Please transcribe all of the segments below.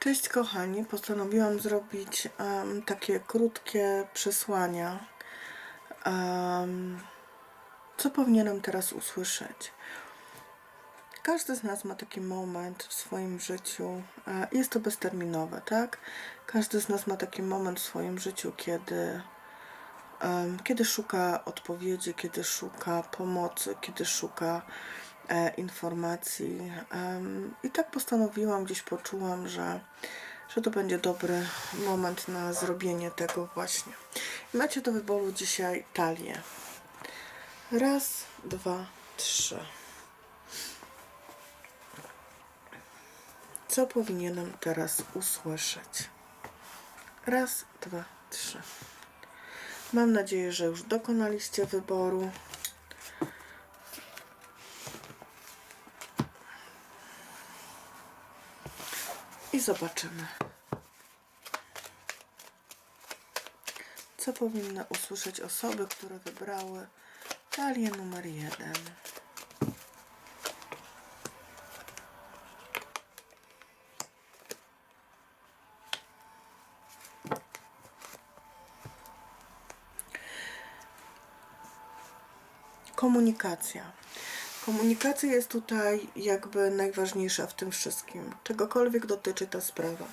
Cześć kochani, postanowiłam zrobić em, takie krótkie przesłania. Em, co powinienem teraz usłyszeć? Każdy z nas ma taki moment w swoim życiu, e, jest to bezterminowe, tak? Każdy z nas ma taki moment w swoim życiu, kiedy, em, kiedy szuka odpowiedzi, kiedy szuka pomocy, kiedy szuka informacji. I tak postanowiłam, gdzieś poczułam, że, że to będzie dobry moment na zrobienie tego właśnie. Macie do wyboru dzisiaj talię. Raz, dwa, trzy. Co powinienem teraz usłyszeć? Raz, dwa, trzy. Mam nadzieję, że już dokonaliście wyboru. I zobaczymy. Co powinny usłyszeć osoby, które wybrały talię numer jeden? Komunikacja. Komunikacja jest tutaj jakby najważniejsza w tym wszystkim. Czegokolwiek dotyczy ta sprawa.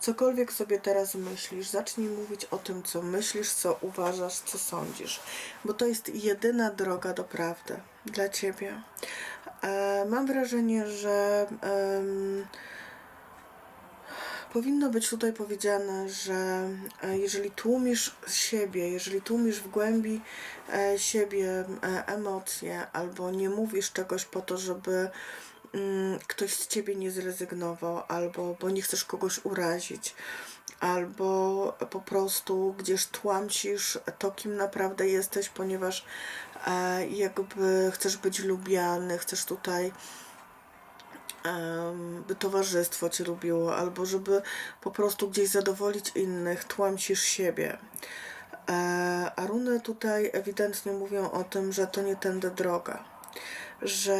Cokolwiek sobie teraz myślisz, zacznij mówić o tym, co myślisz, co uważasz, co sądzisz. Bo to jest jedyna droga do prawdy dla ciebie. E, mam wrażenie, że. em, Powinno być tutaj powiedziane, że e, jeżeli tłumisz siebie, jeżeli tłumisz w głębi e, siebie e, emocje, albo nie mówisz czegoś po to, żeby mm, ktoś z ciebie nie zrezygnował, albo bo nie chcesz kogoś urazić, albo po prostu gdzieś tłamsisz to, kim naprawdę jesteś, ponieważ jakby chcesz być lubiany, chcesz tutaj by towarzystwo cię lubiło, albo żeby po prostu gdzieś zadowolić innych, tłamsisz siebie. E, a runy tutaj ewidentnie mówią o tym, że to nie tędy droga, że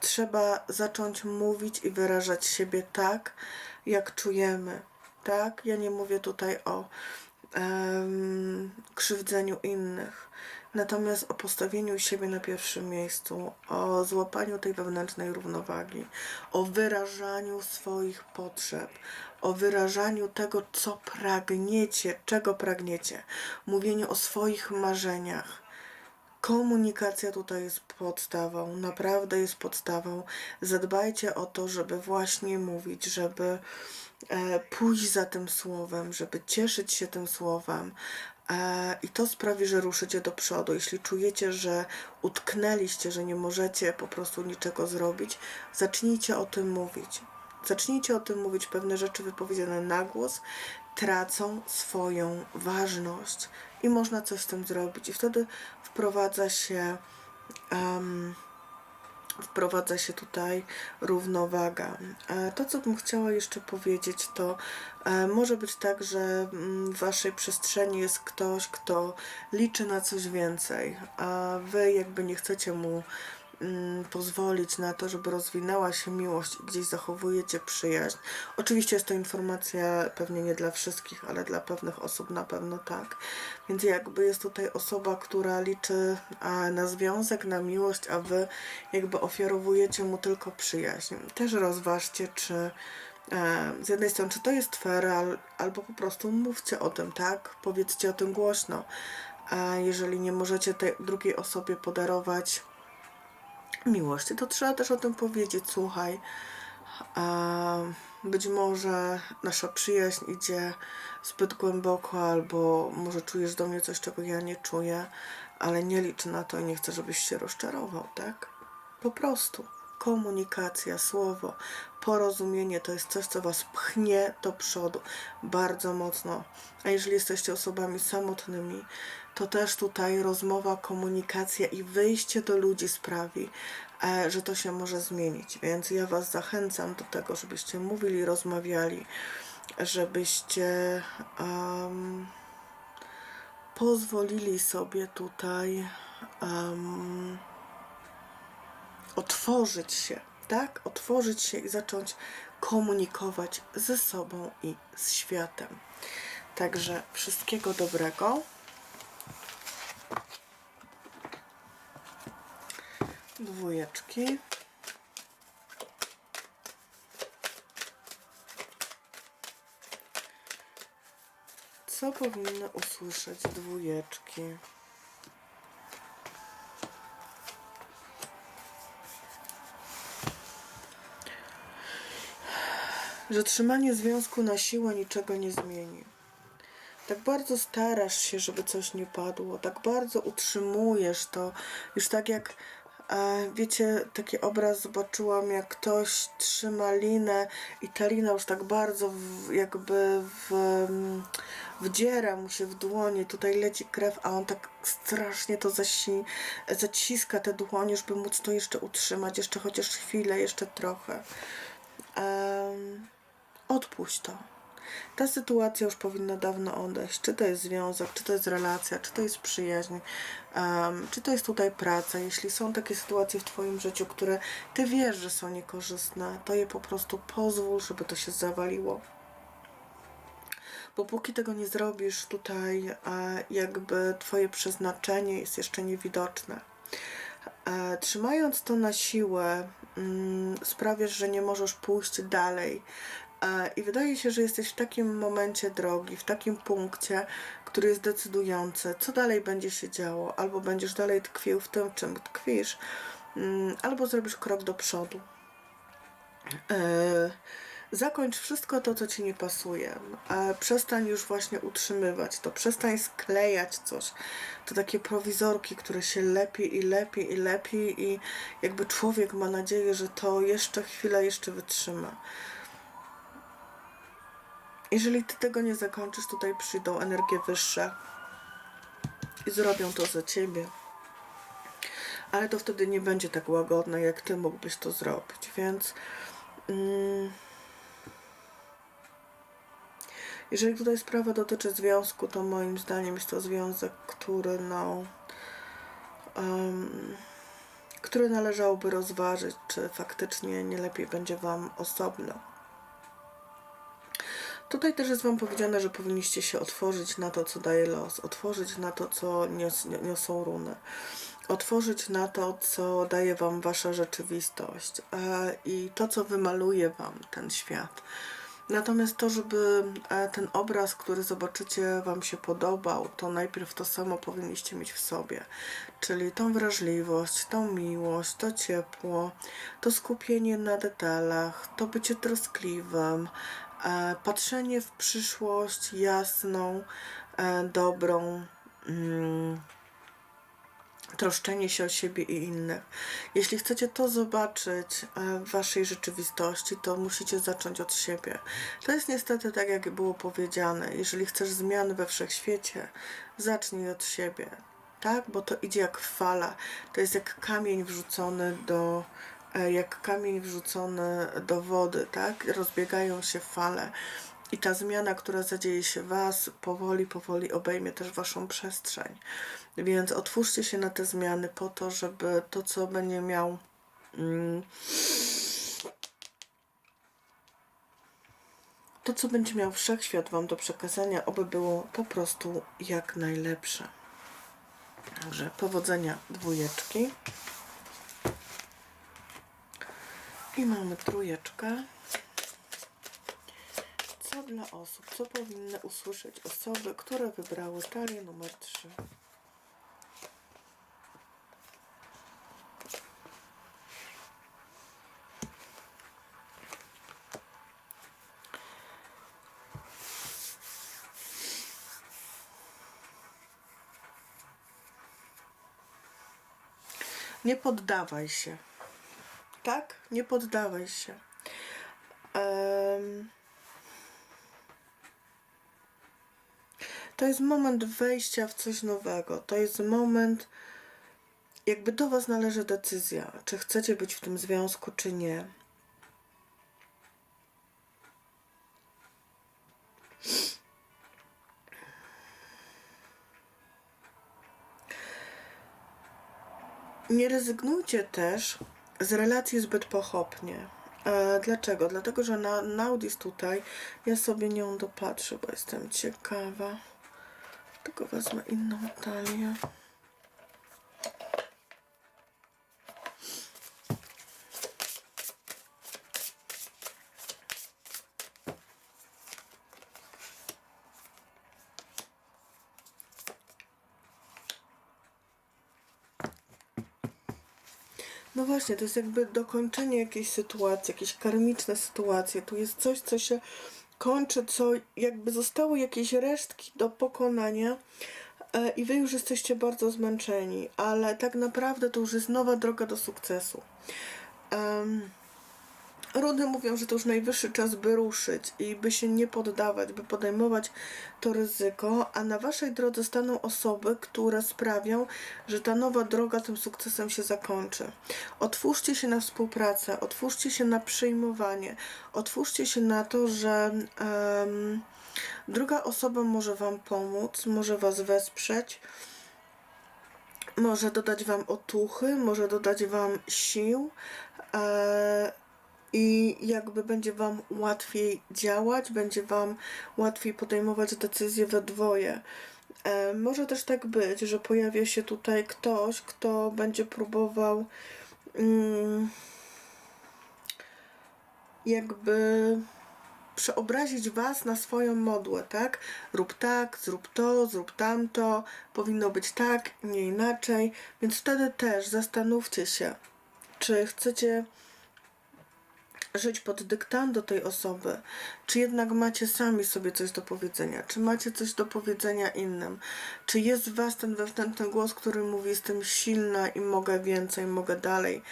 trzeba zacząć mówić i wyrażać siebie tak, jak czujemy. Tak? Ja nie mówię tutaj o em, krzywdzeniu innych, natomiast o postawieniu siebie na pierwszym miejscu, o złapaniu tej wewnętrznej równowagi, o wyrażaniu swoich potrzeb, o wyrażaniu tego, co pragniecie, czego pragniecie, mówieniu o swoich marzeniach. Komunikacja tutaj jest podstawą, naprawdę jest podstawą. Zadbajcie o to, żeby właśnie mówić, żeby e, pójść za tym słowem, żeby cieszyć się tym słowem. E, I to sprawi, że ruszycie do przodu. Jeśli czujecie, że utknęliście, że nie możecie po prostu niczego zrobić, zacznijcie o tym mówić. Zacznijcie o tym mówić. Pewne rzeczy wypowiedziane na głos tracą swoją ważność i można coś z tym zrobić. I wtedy wprowadza się. em, wprowadza się tutaj równowaga. E, To, co bym chciała jeszcze powiedzieć, to e, może być tak, że mm, w waszej przestrzeni jest ktoś, kto liczy na coś więcej, a wy jakby nie chcecie mu pozwolić na to, żeby rozwinęła się miłość i gdzieś zachowujecie przyjaźń. Oczywiście jest to informacja pewnie nie dla wszystkich, ale dla pewnych osób na pewno tak. Więc jakby jest tutaj osoba, która liczy na związek, na miłość, a wy jakby ofiarowujecie mu tylko przyjaźń. Też rozważcie, czy e, z jednej strony, czy to jest fair, al, albo po prostu mówcie o tym, tak? Powiedzcie o tym głośno. A jeżeli nie możecie tej drugiej osobie podarować miłości, to trzeba też o tym powiedzieć. Słuchaj, być może nasza przyjaźń idzie zbyt głęboko, albo może czujesz do mnie coś, czego ja nie czuję, ale nie licz na to i nie chcę, żebyś się rozczarował, tak? Po prostu. Komunikacja, słowo, porozumienie to jest coś, co Was pchnie do przodu bardzo mocno. A jeżeli jesteście osobami samotnymi, to też tutaj rozmowa, komunikacja i wyjście do ludzi sprawi, e, że to się może zmienić. Więc ja Was zachęcam do tego, żebyście mówili, rozmawiali, żebyście em, pozwolili sobie tutaj. em, otworzyć się, tak? Otworzyć się i zacząć komunikować ze sobą i z światem. Także wszystkiego dobrego. Dwójeczki. Co powinny usłyszeć dwójeczki? Że trzymanie związku na siłę niczego nie zmieni. Tak bardzo starasz się, żeby coś nie padło, tak bardzo utrzymujesz to. Już tak jak, e, wiecie, taki obraz zobaczyłam, jak ktoś trzyma linę i ta lina już tak bardzo w, jakby w, mm, wdziera mu się w dłonie, tutaj leci krew, a on tak strasznie to zasi, zaciska te dłonie, żeby móc to jeszcze utrzymać, jeszcze chociaż chwilę, jeszcze trochę. Em, odpuść to. Ta sytuacja już powinna dawno odejść. Czy to jest związek, czy to jest relacja, czy to jest przyjaźń, em, czy to jest tutaj praca. Jeśli są takie sytuacje w Twoim życiu, które Ty wiesz, że są niekorzystne, to je po prostu pozwól, żeby to się zawaliło. Bo póki tego nie zrobisz, tutaj e, jakby Twoje przeznaczenie jest jeszcze niewidoczne. E, trzymając to na siłę, mm, sprawiasz, że nie możesz pójść dalej. E, I wydaje się, że jesteś w takim momencie drogi, w takim punkcie, który jest decydujący, co dalej będzie się działo. Albo będziesz dalej tkwił w tym, czym tkwisz, mm, albo zrobisz krok do przodu. E, Zakończ wszystko to, co ci nie pasuje. E, Przestań już właśnie utrzymywać to. Przestań sklejać coś. To takie prowizorki, które się lepi i lepi i lepi i jakby człowiek ma nadzieję, że to jeszcze chwilę jeszcze wytrzyma. Jeżeli ty tego nie zakończysz, tutaj przyjdą energie wyższe i zrobią to za ciebie. Ale to wtedy nie będzie tak łagodne, jak ty mógłbyś to zrobić. Więc. Mm, jeżeli tutaj sprawa dotyczy związku, to moim zdaniem jest to związek, który no. em, który należałoby rozważyć, czy faktycznie nie lepiej będzie Wam osobno. Tutaj też jest Wam powiedziane, że powinniście się otworzyć na to, co daje los, otworzyć na to, co nios, niosą runy, otworzyć na to, co daje Wam Wasza rzeczywistość e, i to, co wymaluje Wam ten świat. Natomiast to, żeby e, ten obraz, który zobaczycie, Wam się podobał, to najpierw to samo powinniście mieć w sobie. Czyli tą wrażliwość, tą miłość, to ciepło, to skupienie na detalach, to bycie troskliwym, patrzenie w przyszłość jasną, e, dobrą. Mm, troszczenie się o siebie i innych. Jeśli chcecie to zobaczyć e, w waszej rzeczywistości, to musicie zacząć od siebie. To jest niestety tak, jak było powiedziane. Jeżeli chcesz zmian we wszechświecie, zacznij od siebie. Tak? Bo to idzie jak fala. To jest jak kamień wrzucony do e, jak kamień wrzucony do wody, tak? Rozbiegają się fale. I ta zmiana, która zadzieje się Was, powoli, powoli obejmie też Waszą przestrzeń. Więc otwórzcie się na te zmiany po to, żeby to, co będzie miał. Mm, to, co będzie miał wszechświat Wam do przekazania, oby było po prostu jak najlepsze. Także powodzenia dwójeczki. I mamy trójeczkę. Co dla osób, co powinny usłyszeć osoby, które wybrały talię numer 3? Nie poddawaj się. Tak? Nie poddawaj się. Em, To jest moment wejścia w coś nowego. To jest moment, jakby do Was należy decyzja, czy chcecie być w tym związku, czy nie. Nie rezygnujcie też z relacji zbyt pochopnie. E, dlaczego? Dlatego, że na Naudis tutaj ja sobie nią dopatrzę, bo jestem ciekawa. Tylko wezmę inną talię. Właśnie, to jest jakby dokończenie jakiejś sytuacji, jakieś karmiczne sytuacje. Tu jest coś, co się kończy, co jakby zostały jakieś resztki do pokonania e, i wy już jesteście bardzo zmęczeni, ale tak naprawdę to już jest nowa droga do sukcesu. Em, Rudy mówią, że to już najwyższy czas, by ruszyć i by się nie poddawać, by podejmować to ryzyko, a na waszej drodze staną osoby, które sprawią, że ta nowa droga tym sukcesem się zakończy. Otwórzcie się na współpracę, otwórzcie się na przyjmowanie, otwórzcie się na to, że em, druga osoba może wam pomóc, może was wesprzeć może dodać Wam otuchy, może dodać Wam sił e, i jakby będzie Wam łatwiej działać, będzie Wam łatwiej podejmować decyzje we dwoje. E, może też tak być, że pojawia się tutaj ktoś, kto będzie próbował mm, jakby przeobrazić Was na swoją modłę, tak? Rób tak, zrób to, zrób tamto, powinno być tak, nie inaczej. Więc wtedy też zastanówcie się, czy chcecie żyć pod dyktando tej osoby, czy jednak macie sami sobie coś do powiedzenia, czy macie coś do powiedzenia innym, czy jest w Was ten wewnętrzny głos, który mówi: Jestem silna i mogę więcej, mogę dalej,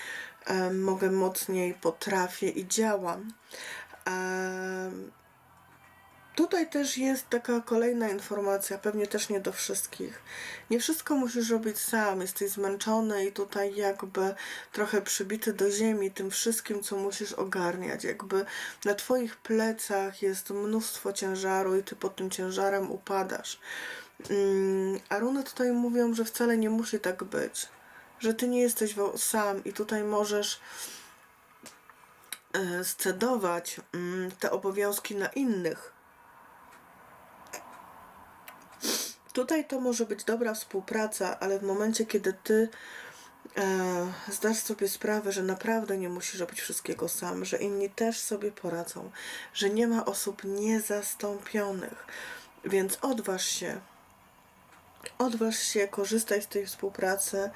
em, mogę mocniej, potrafię i działam. Em, Tutaj też jest taka kolejna informacja, pewnie też nie do wszystkich. Nie wszystko musisz robić sam, jesteś zmęczony i tutaj jakby trochę przybity do ziemi tym wszystkim, co musisz ogarniać. Jakby na twoich plecach jest mnóstwo ciężaru i ty pod tym ciężarem upadasz. Mm, A runy tutaj mówią, że wcale nie musi tak być. Że ty nie jesteś sam i tutaj możesz e, scedować mm, te obowiązki na innych. Tutaj to może być dobra współpraca, ale w momencie, kiedy ty e, zdasz sobie sprawę, że naprawdę nie musisz robić wszystkiego sam, że inni też sobie poradzą, że nie ma osób niezastąpionych, więc odważ się, odważ się, korzystaj z tej współpracy,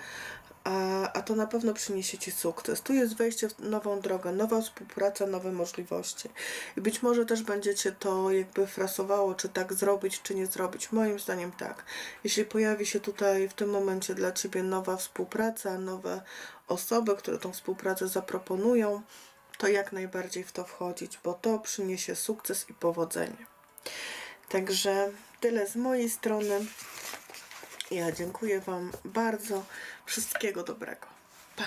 a, a to na pewno przyniesie Ci sukces. Tu jest wejście w nową drogę, nowa współpraca, nowe możliwości. I być może też będziecie to jakby frasowało, czy tak zrobić, czy nie zrobić. Moim zdaniem tak. Jeśli pojawi się tutaj w tym momencie dla Ciebie nowa współpraca, nowe osoby, które tą współpracę zaproponują, to jak najbardziej w to wchodzić, bo to przyniesie sukces i powodzenie. Także tyle z mojej strony. Ja dziękuję Wam bardzo. Wszystkiego dobrego. Pa!